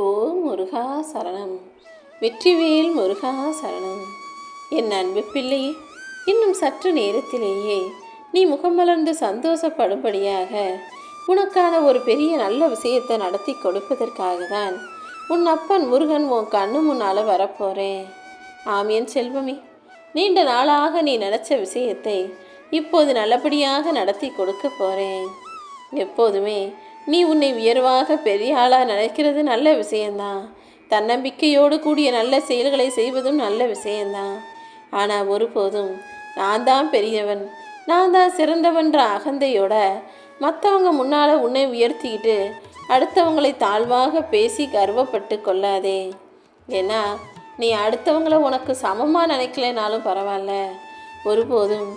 ஓ முருகா சரணம். வெற்றிவேல் முருகா சரணம். என் அன்பு பிள்ளையே இன்னும் சற்று நேரத்திலேயே நீ முகமலர்ந்து சந்தோஷப்படும்படியாக உனக்கான ஒரு பெரிய நல்ல விஷயத்தை நடத்தி கொடுப்பதற்காக தான் உன் அப்பன் முருகன் உன் கண்ணு முன்னால் வரப்போகிறேன் ஆமியன் என் செல்வமே நீண்ட நாளாக நீ நினச்ச விஷயத்தை இப்போது நல்லபடியாக நடத்தி கொடுக்க போகிறேன் எப்போதுமே நீ உன்னை உயர்வாக பெரிய ஆளாக நினைக்கிறது நல்ல விஷயந்தான். தன்னம்பிக்கையோடு கூடிய நல்ல செயல்களை செய்வதும் நல்ல விஷயந்தான். ஆனால் ஒருபோதும் நான் தான் பெரியவன். நான் தான் சிறந்தவன்ற அகந்தையோட மற்றவங்க முன்னால் உன்னை உயர்த்திக்கிட்டு அடுத்தவங்களை தாழ்வாக பேசி கர்வப்பட்டு கொள்ளாதே. ஏன்னா நீ அடுத்தவங்கள உனக்கு சமமாக நினைக்கலைனாலும் பரவாயில்ல. ஒருபோதும்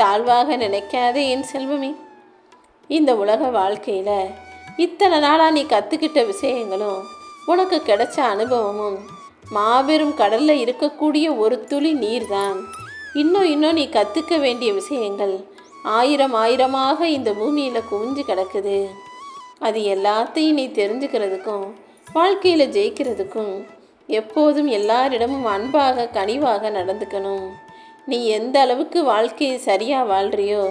தாழ்வாக நினைக்காதே என் செல்வமே. இந்த உலக வாழ்க்கையில் இத்தனை நாளாக நீ கற்றுக்கிட்ட விஷயங்களும் உனக்கு கிடைச்ச அனுபவமும் மாபெரும் கடலில் இருக்கக்கூடிய ஒரு துளி நீர்தான். இன்னும் இன்னும் நீ கற்றுக்க வேண்டிய விஷயங்கள் ஆயிரம் ஆயிரமாக இந்த பூமியில் குவிஞ்சு கிடக்குது. அது எல்லாத்தையும் நீ தெரிஞ்சுக்கிறதுக்கும் வாழ்க்கையில் ஜெயிக்கிறதுக்கும் எப்போதும் எல்லாரிடமும் அன்பாக கனிவாக நடந்துக்கணும். நீ எந்த அளவுக்கு வாழ்க்கையை சரியாக வாழ்கிறியோ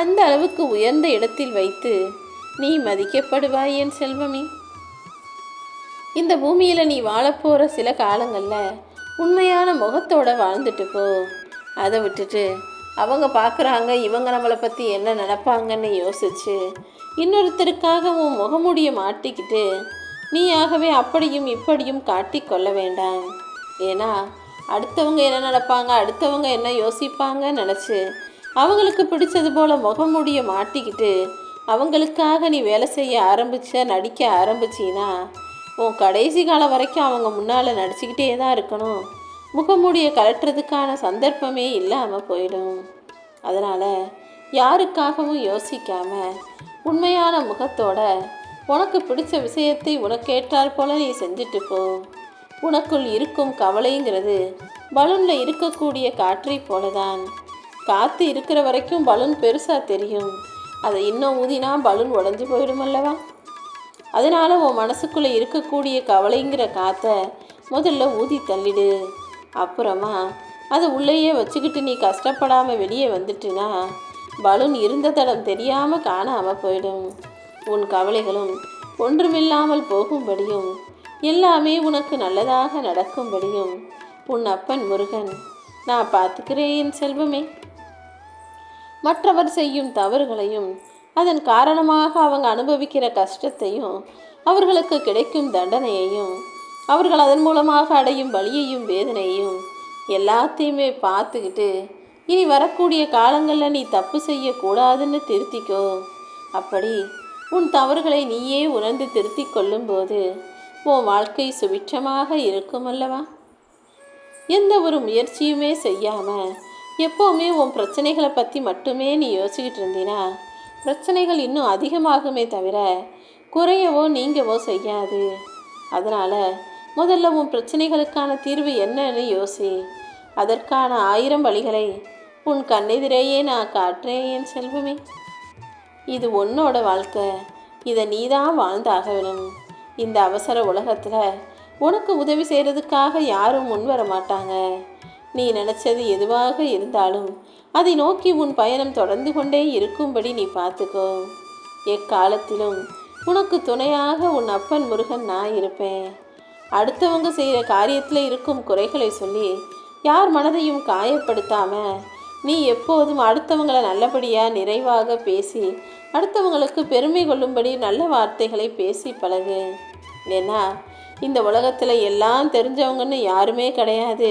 அந்த அளவுக்கு உயர்ந்த இடத்தில் வைத்து நீ மதிக்கப்படுவாய் என் செல்வமே. இந்த பூமியில் நீ வாழப்போகிற சில காலங்களில் உண்மையான முகத்தோட வாழ்ந்துட்டு போ. அதை விட்டுட்டு அவங்க பார்க்குறாங்க இவங்க நம்மளை பற்றி என்ன நினப்பாங்கன்னு யோசிச்சு இன்னொருத்தருக்காக உன் முகமுடிய மாட்டிக்கிட்டு நீயாகவே அப்படியும் இப்படியும் காட்டி கொள்ள வேண்டாம். ஏன்னா அடுத்தவங்க என்ன நடப்பாங்க அடுத்தவங்க என்ன யோசிப்பாங்கன்னு நினச்சி அவங்களுக்கு பிடிச்சது போல் முகமுடிய மாட்டிக்கிட்டு அவங்களுக்காக நீ வேலை செய்ய ஆரம்பித்த நடிக்க ஆரம்பிச்சின்னா உன் கடைசி காலம் வரைக்கும் அவங்க முன்னால் நடிச்சுக்கிட்டே தான் இருக்கணும். முகமூடியை கலட்டுறதுக்கான சந்தர்ப்பமே இல்லாமல் போயிடும். அதனால் யாருக்காகவும் யோசிக்காம உண்மையான முகத்தோட உனக்கு பிடிச்ச விஷயத்தை உனக்கேற்றால் போல நீ செஞ்சுட்டு போ. உனக்குள் இருக்கும் கவலைங்கிறது பலூனில் இருக்கக்கூடிய காற்றை போலதான். காற்று இருக்கிற வரைக்கும் பலூன் பெருசாக தெரியும். அதை இன்னும் ஊதினா பலூன் உடஞ்சி போயிடும் அல்லவா? அதனால் உன் மனசுக்குள்ளே இருக்கக்கூடிய கவலைங்கிற காற்றை முதல்ல ஊதி தள்ளிடு. அப்புறமா அதை உள்ளேயே வச்சுக்கிட்டு நீ கஷ்டப்படாமல் வெளியே வந்துட்டுனா பலூன் இருந்த தடம் தெரியாமல் காணாமல் போயிடும். உன் கவலைகளும் ஒன்றுமில்லாமல் போகும்படியும் எல்லாமே உனக்கு நல்லதாக நடக்கும்படியும் உன் அப்பன் முருகன் நான் பார்த்துக்கிறேன் என் செல்வமே. மற்றவர் செய்யும் தவறுகளையும் அதன் காரணமாக அவங்க அனுபவிக்கிற கஷ்டத்தையும் அவர்களுக்கு கிடைக்கும் தண்டனையையும் அவர்கள் அதன் மூலமாக அடையும் வலியையும் வேதனையும் எல்லாத்தையுமே பார்த்துக்கிட்டு இனி வரக்கூடிய காலங்களில் நீ தப்பு செய்யக்கூடாதுன்னு திருத்திக்கோ. அப்படி உன் தவறுகளை நீயே உணர்ந்து திருத்தி கொள்ளும்போது உன் வாழ்க்கை சுபிட்சமாக இருக்கும் அல்லவா எந்த ஒரு முயற்சியுமே செய்யாமல் எப்போவுமே உன் பிரச்சனைகளை பற்றி மட்டுமே நீ யோசிக்கிட்டு இருந்தீனா? பிரச்சனைகள் இன்னும் அதிகமாகுமே தவிர குறையவோ நீங்கவோ செய்யாது. அதனால் முதல்ல உன் பிரச்சனைகளுக்கான தீர்வு என்னன்னு யோசி. அதற்கான ஆயிரம் வழிகளை உன் கண்ணெதிரேயே நான் காட்டுறேன் என் செல்வமே. இது உன்னோட வாழ்க்கை. இதை நீ தான் வாழ்ந்தாக வேணும். இந்த அவசர உலகத்தில் உனக்கு உதவி செய்கிறதுக்காக யாரும் முன் வர மாட்டாங்க நீ நினச்சது எதுவாக இருந்தாலும் அதை நோக்கி உன் பயணம் தொடர்ந்து கொண்டே இருக்கும்படி நீ பார்த்துக்கோ. எக்காலத்திலும் உனக்கு துணையாக உன் அப்பன் முருகன் நான் இருப்பேன். அடுத்தவங்க செய்கிற காரியத்தில் இருக்கும் குறைகளை சொல்லி யார் மனதையும் காயப்படுத்தாமல் நீ எப்போதும் அடுத்தவங்களை நல்லபடியாக நிறைவாக பேசி அடுத்தவங்களுக்கு பெருமை கொள்ளும்படி நல்ல வார்த்தைகளை பேசி பழகு. ஏன்னா இந்த உலகத்தில் எல்லாம் தெரிஞ்சவங்கன்னு யாருமே கிடையாது.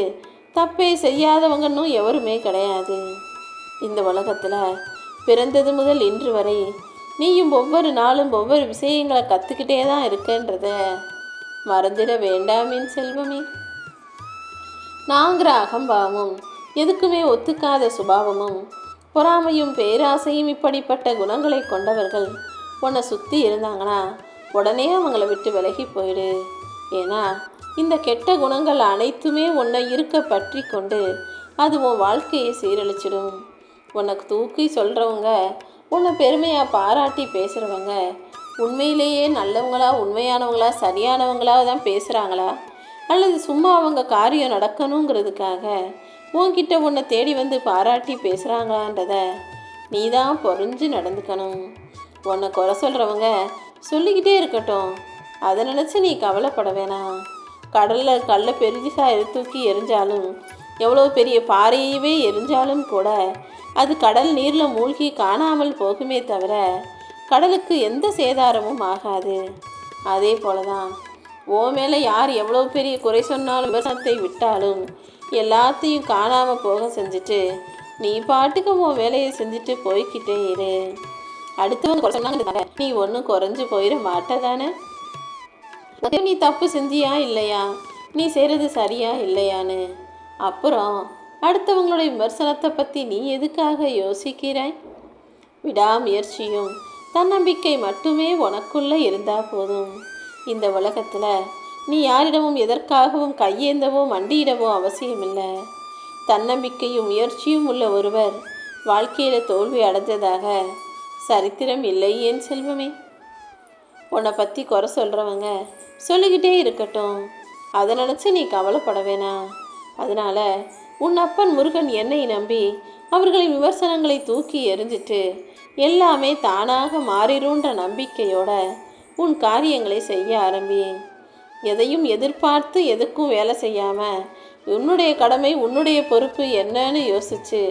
தப்பே செய்யாதவங்கன்னு எவருமே கிடையாது. இந்த உலகத்தில் பிறந்தது முதல் இன்று வரை நீயும் ஒவ்வொரு நாளும் ஒவ்வொரு விஷயங்களை கற்றுக்கிட்டே தான் இருக்கன்றத மறந்துட வேண்டாமின் செல்வமே. நாங்கிற அகம்பாவமும் எதுக்குமே ஒத்துக்காத சுபாவமும் பொறாமையும் பேராசையும் இப்படிப்பட்ட குணங்களை கொண்டவர்கள் உன்னை சுற்றி இருந்தாங்கன்னா உடனே அவங்கள விட்டு விலகி போயிடு. ஏன்னா இந்த கெட்ட குணங்கள் அனைத்துமே உன்னை இருக்க பற்றி கொண்டு அது உன் வாழ்க்கையை சீரழிச்சிடும். உனக்கு தூக்கி சொல்கிறவங்க உன்னை பெருமையாக பாராட்டி பேசுகிறவங்க உண்மையிலேயே நல்லவங்களா உண்மையானவங்களா சரியானவங்களாக தான் பேசுகிறாங்களா அல்லது சும்மா அவங்க காரியம் நடக்கணுங்கிறதுக்காக உன்கிட்ட உன்னை தேடி வந்து பாராட்டி பேசுகிறாங்களான்றத நீ தான் பொறிஞ்சு நடந்துக்கணும். உன்னை குறை சொல்கிறவங்க சொல்லிக்கிட்டே இருக்கட்டும். அதை நினச்சி நீ கவலைப்பட வேணாம். கடலில் கல்லை பெருசாக தூக்கி எரிஞ்சாலும் எவ்வளோ பெரிய பாறையவே எரிஞ்சாலும் கூட அது கடல் நீரில் மூழ்கி காணாமல் போகுமே தவிர கடலுக்கு எந்த சேதாரமும் ஆகாது. அதே போல தான் ஓ மேலே யார் எவ்வளோ பெரிய குறை சொன்னாலும் விவசாயத்தை விட்டாலும் எல்லாத்தையும் காணாமல் போக செஞ்சுட்டு நீ பாட்டுக்கு உன் வேலையை செஞ்சுட்டு போய்க்கிட்டே இரு. அடுத்தவங்க குறை சொன்னாங்க நீ ஒன்றும் குறைஞ்சி போயிட மாட்டே தானே நீ தப்பு செஞ்சியா இல்லையா? நீ செய்கிறது சரியா இல்லையான்னு. அப்புறம் அடுத்தவங்களுடைய விமர்சனத்தை பற்றி நீ எதுக்காக யோசிக்கிறாய்? விடாமுயற்சியும் தன்னம்பிக்கை மட்டுமே உனக்குள்ளே இருந்தால் போதும். இந்த உலகத்தில் நீ யாரிடமும் எதற்காகவும் கையேந்தவோ மண்டியிடவோ அவசியமில்லை. தன்னம்பிக்கையும் முயற்சியும் உள்ள ஒருவர் வாழ்க்கையில் தோல்வி அடைஞ்சதாக சரித்திரம் இல்லை ஏன் செல்வமே? உன்னை பற்றி குறை சொல்கிறவங்க சொல்லிக்கிட்டே இருக்கட்டும். அதை நினச்சி நீ கவலைப்பட வேணாம் அதனால் உன் அப்பன் முருகன் என்னை நம்பி அவர்களின் விமர்சனங்களை தூக்கி எறிஞ்சிட்டு எல்லாமே தானாக மாறிடும்ன்ற நம்பிக்கையோட உன் காரியங்களை செய்ய ஆரம்பி. எதையும் எதிர்பார்த்து எதுக்கும் வேலை செய்யாமல் உன்னுடைய கடமை உன்னுடைய பொறுப்பு என்னன்னு யோசிச்சு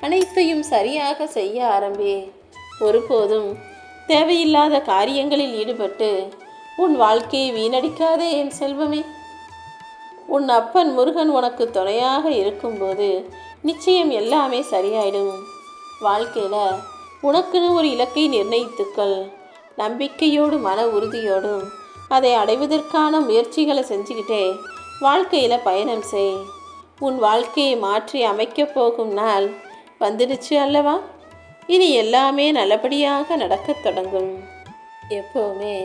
அனைத்தையும் சரியாக செய்ய ஆரம்பி. ஒருபோதும் தேவையில்லாத காரியங்களில் ஈடுபட்டு உன் வாழ்க்கையை வீணடிக்காதே என் செல்வமே. உன் அப்பன் முருகன் உனக்கு துணையாக இருக்கும்போது நிச்சயம் எல்லாமே சரியாயிடும். வாழ்க்கையில் உனக்குன்னு ஒரு இலக்கை நிர்ணயித்துக்கள். நம்பிக்கையோடு மன உறுதியோடும் அதை அடைவதற்கான முயற்சிகளை செஞ்சுக்கிட்டே வாழ்க்கையில் பயணம் செய். உன் வாழ்க்கையை மாற்றி அமைக்கப் போகும் நாள் வந்துடுச்சு அல்லவா? இனி எல்லாமே நல்லபடியாக நடக்கத் தொடங்கும். எப்போவுமே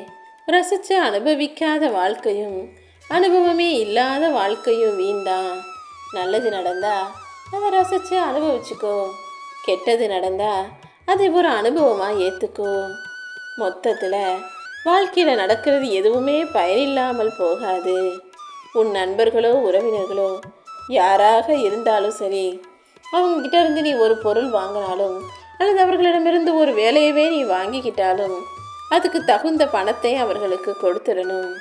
ரசித்து அனுபவிக்காத வாழ்க்கையும் அனுபவமே இல்லாத வாழ்க்கையும் வீண்தான் நல்லது நடந்தா அதை ரசித்து அனுபவிச்சுக்கோ. கெட்டது நடந்தால் அதை ஒரு அனுபவமாக ஏற்றுக்கோ மொத்தத்தில் வாழ்க்கையில் நடக்கிறது எதுவுமே பயனில்லாமல் போகாது. உன் நண்பர்களோ உறவினர்களோ யாராக இருந்தாலும் சரி அவங்கக்கிட்ட இருந்து நீ ஒரு பொருள் வாங்கினாலும் அல்லது அவர்களிடமிருந்து ஒரு வேலையவே நீ வாங்கிக்கிட்டாலும் அதுக்கு தகுந்த பணத்தை அவர்களுக்கு கொடுத்துடணும்.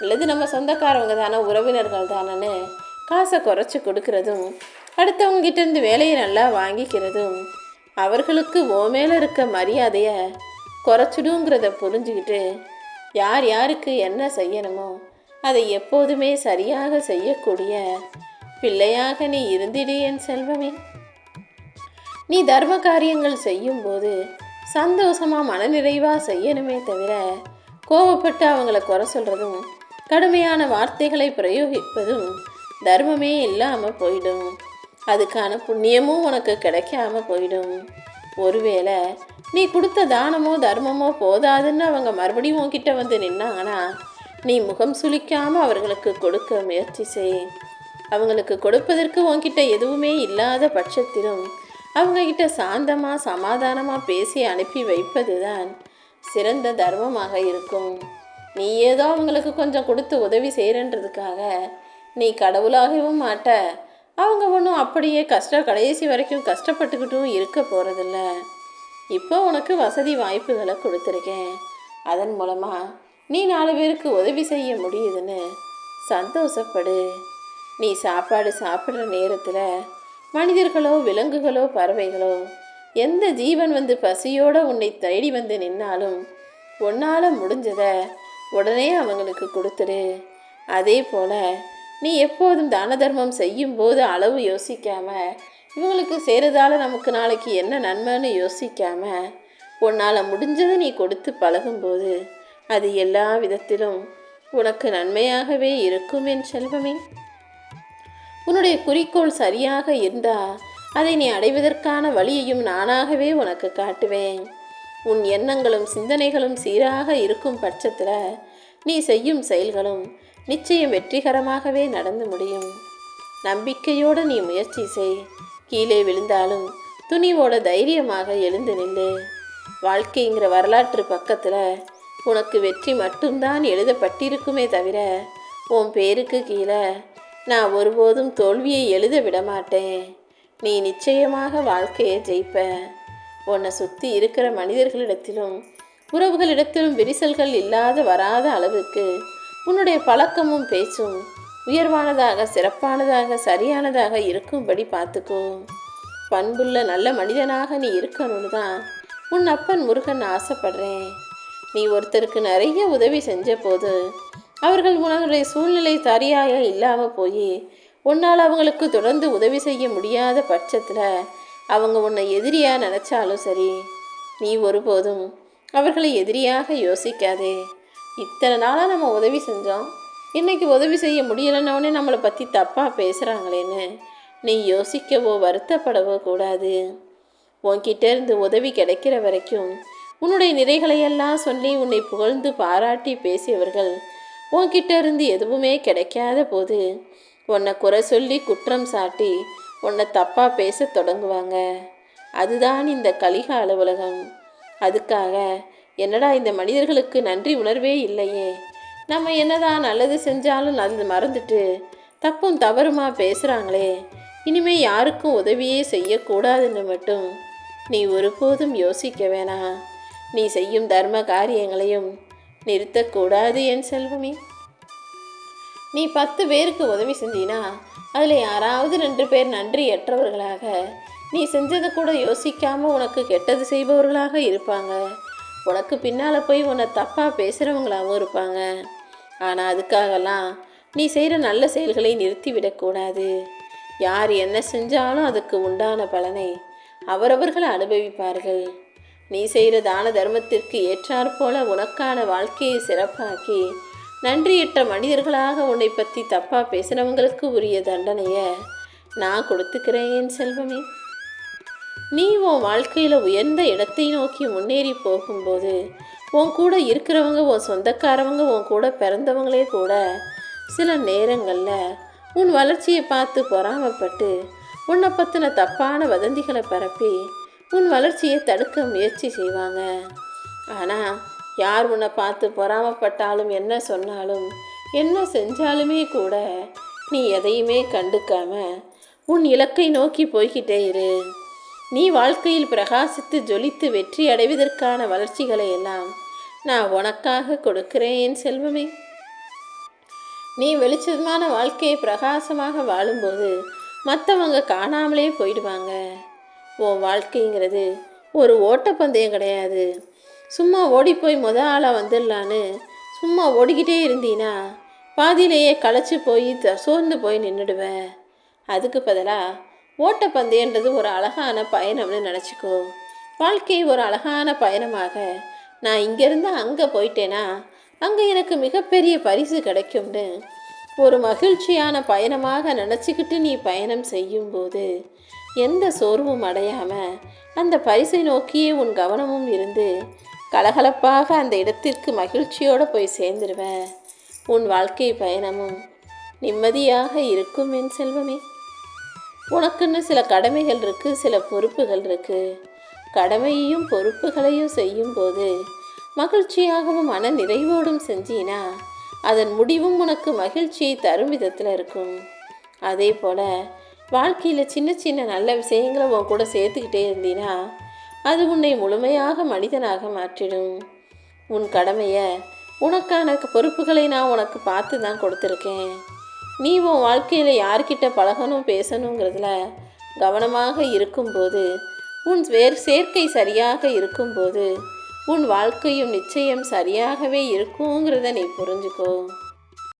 அல்லது நம்ம சொந்தக்காரவங்க தானே உறவினர்கள் தானேன்னு காசை குறைச்சி கொடுக்கறதும் அடுத்தவங்க வேலையை நல்லா வாங்கிக்கிறதும் அவர்களுக்கு ஓ மேலே இருக்க மரியாதையை குறைச்சிடுங்கிறத புரிஞ்சுக்கிட்டு யார் யாருக்கு என்ன செய்யணுமோ அதை எப்போதுமே சரியாக செய்யக்கூடிய பிள்ளையாக நீ இருந்திடு என் செல்வமே. நீ தர்ம காரியங்கள் செய்யும்போது சந்தோஷமா மனநிறைவாக செய்யணுமே தவிர கோவப்பட்டு அவங்கள குறை சொல்கிறதும் கடுமையான வார்த்தைகளை பிரயோகிப்பதும் தர்மமே இல்லாமல் போயிடும். அதுக்கான புண்ணியமும் உனக்கு கிடைக்காம போயிடும். ஒருவேளை நீ கொடுத்த தானமோ தர்மமோ போதாதுன்னு அவங்க மறுபடியும் உன்கிட்ட வந்து நின்னாங்கன்னா நீ முகம் சுளிக்காமல் அவர்களுக்கு கொடுக்க முயற்சி செய். அவங்களுக்கு கொடுப்பதற்கு உன்கிட்ட எதுவுமே இல்லாத பட்சத்திலும் அவங்கக்கிட்ட சாந்தமாக சமாதானமாக பேசி அனுப்பி வைப்பது தான் சிறந்த தர்மமாக இருக்கும். நீ ஏதோ அவங்களுக்கு கொஞ்சம் கொடுத்து உதவி செய்கிறன்றதுக்காக நீ கடவுளாகவும் மாட்ட. அவங்க ஒன்றும் அப்படியே கஷ்ட கடைசி வரைக்கும் கஷ்டப்பட்டுக்கிட்டும் இருக்க போகிறதில்ல இப்போ உனக்கு வசதி வாய்ப்புகளை கொடுத்துருக்கேன். அதன் மூலமாக நீ நாலு பேருக்கு உதவி செய்ய முடியுதுன்னு சந்தோஷப்படு. நீ சாப்பாடு சாப்பிட்ற நேரத்தில் மனிதர்களோ விலங்குகளோ பறவைகளோ எந்த ஜீவன் வந்து பசியோட உன்னை தேடி வந்து நின்னாலும் உன்னால் முடிஞ்சதை உடனே அவங்களுக்கு கொடுத்துடு அதே போல் நீ எப்போதும் தான தர்மம் செய்யும்போது அளவு யோசிக்காம இவங்களுக்கு செய்கிறதால நமக்கு நாளைக்கு என்ன நன்மைன்னு யோசிக்காம உன்னால் முடிஞ்சதை நீ கொடுத்து பழகும்போது அது எல்லா விதத்திலும் உனக்கு நன்மையாகவே இருக்கும் என் செல்வமே. உன்னுடைய குறிக்கோள் சரியாக இருந்தால் அதை நீ அடைவதற்கான வழியையும் நானாகவே உனக்கு காட்டுவேன். உன் எண்ணங்களும் சிந்தனைகளும் சீராக இருக்கும் பட்சத்தில் நீ செய்யும் செயல்களும் நிச்சயம் வெற்றிகரமாகவே நடந்து முடியும். நம்பிக்கையோடு நீ முயற்சி செய். கீழே விழுந்தாலும் துணிவோட தைரியமாக எழுந்து நில்லு. வாழ்க்கைங்கிற வரலாற்று பக்கத்தில் உனக்கு வெற்றி மட்டும்தான் எழுதப்பட்டிருக்குமே தவிர உன் பேருக்கு கீழே நான் ஒருபோதும் தோல்வியை எழுத விட மாட்டேன் நீ நிச்சயமாக வாழ்க்கையை ஜெயிப்ப. உன்னை சுற்றி இருக்கிற மனிதர்களிடத்திலும் உறவுகளிடத்திலும் விரிசல்கள் இல்லாத வராத அளவுக்கு உன்னுடைய பழக்கமும் பேச்சும் உயர்வானதாக சிறப்பானதாக சரியானதாக இருக்கும்படி பார்த்துக்கோ. பண்புள்ள நல்ல மனிதனாக நீ இருக்கணும்னு தான் உன் அப்பன் முருகன் ஆசைப்படுறேன். நீ ஒருத்தருக்கு நிறைய உதவி செஞ்ச போது அவர்கள் உன்னுடைய சூழ்நிலை சரியாக இல்லாமல் போய் உன்னால் அவங்களுக்கு தொடர்ந்து உதவி செய்ய முடியாத பட்சத்தில் அவங்க உன்னை எதிரியாக நினச்சாலும் சரி நீ ஒருபோதும் அவர்களை எதிரியாக யோசிக்காதே. இத்தனை நாளாக நம்ம உதவி செஞ்சோம். இன்றைக்கி உதவி செய்ய முடியலைன்னொடனே நம்மளை பற்றி தப்பாக பேசுகிறாங்களேன்னு நீ யோசிக்கவோ வருத்தப்படவோ கூடாது. உன்கிட்டேருந்து உதவி கிடைக்கிற வரைக்கும் உன்னுடைய நிறைகளையெல்லாம் சொல்லி உன்னை புகழ்ந்து பாராட்டி பேசியவர்கள் உன்கிட்ட இருந்து எதுவுமே கிடைக்காத போது உன்னை குறை சொல்லி குற்றம் சாட்டி உன்னை தப்பாக பேச தொடங்குவாங்க. அதுதான் இந்த கலிகால உலகம் அதுக்காக என்னடா இந்த மனிதர்களுக்கு நன்றி உணர்வே இல்லையே. நம்ம என்னதான் நல்லது செஞ்சாலும் அது மறந்துட்டு தப்பும் தவறுமா பேசுகிறாங்களே இனிமே யாருக்கும் உதவியே செய்யக்கூடாதுன்னு மட்டும் நீ ஒருபோதும் யோசிக்க வேணாம். நீ செய்யும் தர்ம காரியங்களையும் நிறுத்தக்கூடாது என் செல்வமே. நீ பத்து பேருக்கு உதவி செஞ்சினா அதில் யாராவது ரெண்டு பேர் நன்றியற்றவர்களாக நீ செஞ்சதை கூட யோசிக்காமல் உனக்கு கெட்டது செய்பவர்களாக இருப்பாங்க. உனக்கு பின்னால் போய் உன்னை தப்பாக பேசுகிறவங்களாகவும் இருப்பாங்க. ஆனால் அதுக்காகலாம் நீ செய்கிற நல்ல செயல்களை நிறுத்திவிடக்கூடாது யார் என்ன செஞ்சாலும் அதுக்கு உண்டான பலனை அவரவர்கள் அனுபவிப்பார்கள். நீ செய்கிற தான தர்மத்திற்கு ஏற்றாற்போல உனக்கான வாழ்க்கையை சிறப்பாக்கி நன்றியற்ற மனிதர்களாக உன்னை பற்றி தப்பாக பேசுகிறவங்களுக்கு உரிய தண்டனையை நான் கொடுத்துக்கிறேன் என் செல்வமே. நீ உன் வாழ்க்கையில் உயர்ந்த இடத்தை நோக்கி முன்னேறி போகும்போது உன் கூட இருக்கிறவங்க உன் சொந்தக்காரவங்க உன் கூட பிறந்தவங்களே கூட சில நேரங்களில் உன் வளர்ச்சியை பார்த்து பொறாமப்பட்டு உன்னை பற்றின தப்பான வதந்திகளை பரப்பி உன் வளர்ச்சியை தடுக்க முயற்சி செய்வாங்க. ஆனால் யார் உன்னை பார்த்து பொறாமப்பட்டாலும் என்ன சொன்னாலும் என்ன செஞ்சாலுமே கூட நீ எதையுமே கண்டுக்காம உன் இலக்கை நோக்கி போய்கிட்டே இரு. நீ வாழ்க்கையில் பிரகாசித்து ஜொலித்து வெற்றி அடைவதற்கான வளர்ச்சிகளை எல்லாம் நான் உனக்காக கொடுக்கிறேன் என் செல்வமே. நீ வெளிச்சமான வாழ்க்கையை பிரகாசமாக வாழும்போது மற்றவங்க காணாமலே போயிடுவாங்க. உன் வாழ்க்கைங்கிறது ஒரு ஓட்டப்பந்தயம் கிடையாது. சும்மா ஓடி போய் முத ஆளாக வந்துடலான்னு சும்மா ஓடிக்கிட்டே இருந்தீன்னா பாதியிலேயே களைச்சி போய் த- சோர்ந்து போய் நின்றுடுவேன். அதுக்கு பதிலாக ஓட்டப்பந்தயன்றது ஒரு அழகான பயணம்னு நினச்சிக்கோ. வாழ்க்கை ஒரு அழகான பயணமாக. நான் இங்கேருந்து அங்கே போயிட்டேன்னா அங்கே எனக்கு மிகப்பெரிய பரிசு கிடைக்கும்னு ஒரு மகிழ்ச்சியான பயணமாக நினச்சிக்கிட்டு நீ பயணம் செய்யும்போது எந்த சோர்வும் அடையாமல் அந்த பரிசை நோக்கியே உன் கவனமும் இருந்து கலகலப்பாக அந்த இடத்திற்கு மகிழ்ச்சியோடு போய் சேர்ந்துருவேன். உன் வாழ்க்கை பயணமும் நிம்மதியாக இருக்கும் என் செல்வமே. உனக்குன்னு சில கடமைகள் இருக்குது சில பொறுப்புகள் இருக்குது கடமையையும் பொறுப்புகளையும் செய்யும்போது மகிழ்ச்சியாகவும் மன நிறைவோடும் செஞ்சினா அதன் முடிவும் உனக்கு மகிழ்ச்சியை தரும் விதத்தில் இருக்கும். அதே போல் வாழ்க்கையில் சின்ன சின்ன நல்ல விஷயங்களை உன் கூட சேர்த்துக்கிட்டே இருந்தீனா அது உன்னை முழுமையாக மனிதனாக மாற்றிடும். உன் கடமையை உனக்கான பொறுப்புகளை நான் உனக்கு பார்த்து தான் கொடுத்துருக்கேன். நீ உன் வாழ்க்கையில் யார்கிட்ட பழகணும் பேசணுங்கிறதுல கவனமாக இருக்கும்போது உன் வேர் சேர்க்கை சரியாக இருக்கும்போது உன் வாழ்க்கையும் நிச்சயம் சரியாகவே இருக்குங்கிறத நீ புரிஞ்சுக்கோ.